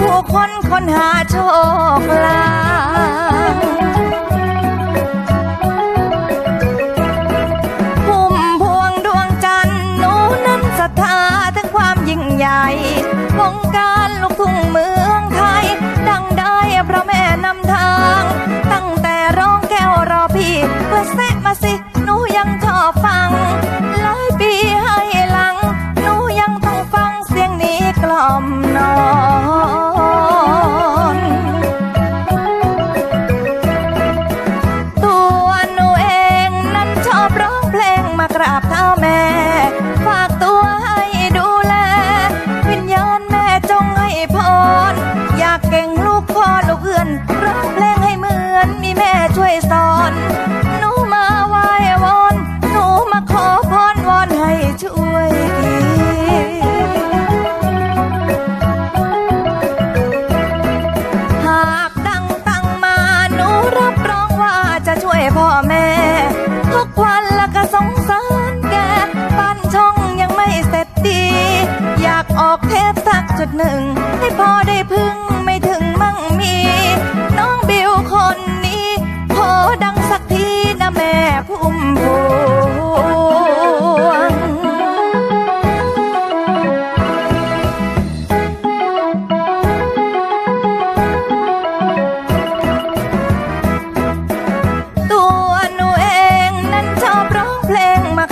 ผู้คนคนหาโชคลา ช่วยสอน หนูมาไหว้วอน หนูมาขอพรวอนให้ช่วยทีหากดังตั้งมา หนูรับรองว่าจะช่วยพ่อแม่ ทุกวันและก็สงสารแกบ้นช่องยังไม่เสร็จดี อยากออกเทปสักจุดหนึ่ง ให้พอได้พึ่งไม่ถึงมั่งมี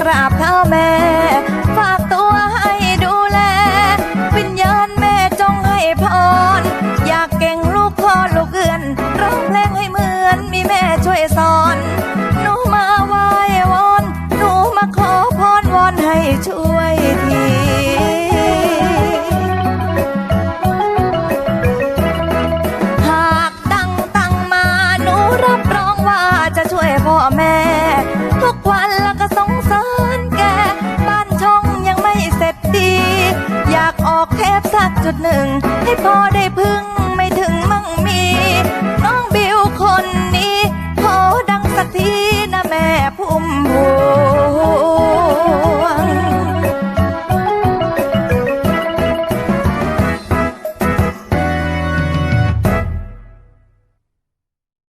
ราบเท้าแม่ ฝากตัวให้ดูแล วิญญาณแม่จงให้พร อยากเก่งลูกพ่อลูกเอื้อนร้องเพลงให้เหมือนมีแม่ช่วยสอน หนูมาไหว้วอน หนูมาขอพรวอนให้ช่วยทีหากดังตั้งมาหนูรับรองว่าจะช่วยพ่อแม่ ทุกวันล้ว จุดหนึ่งให้พอ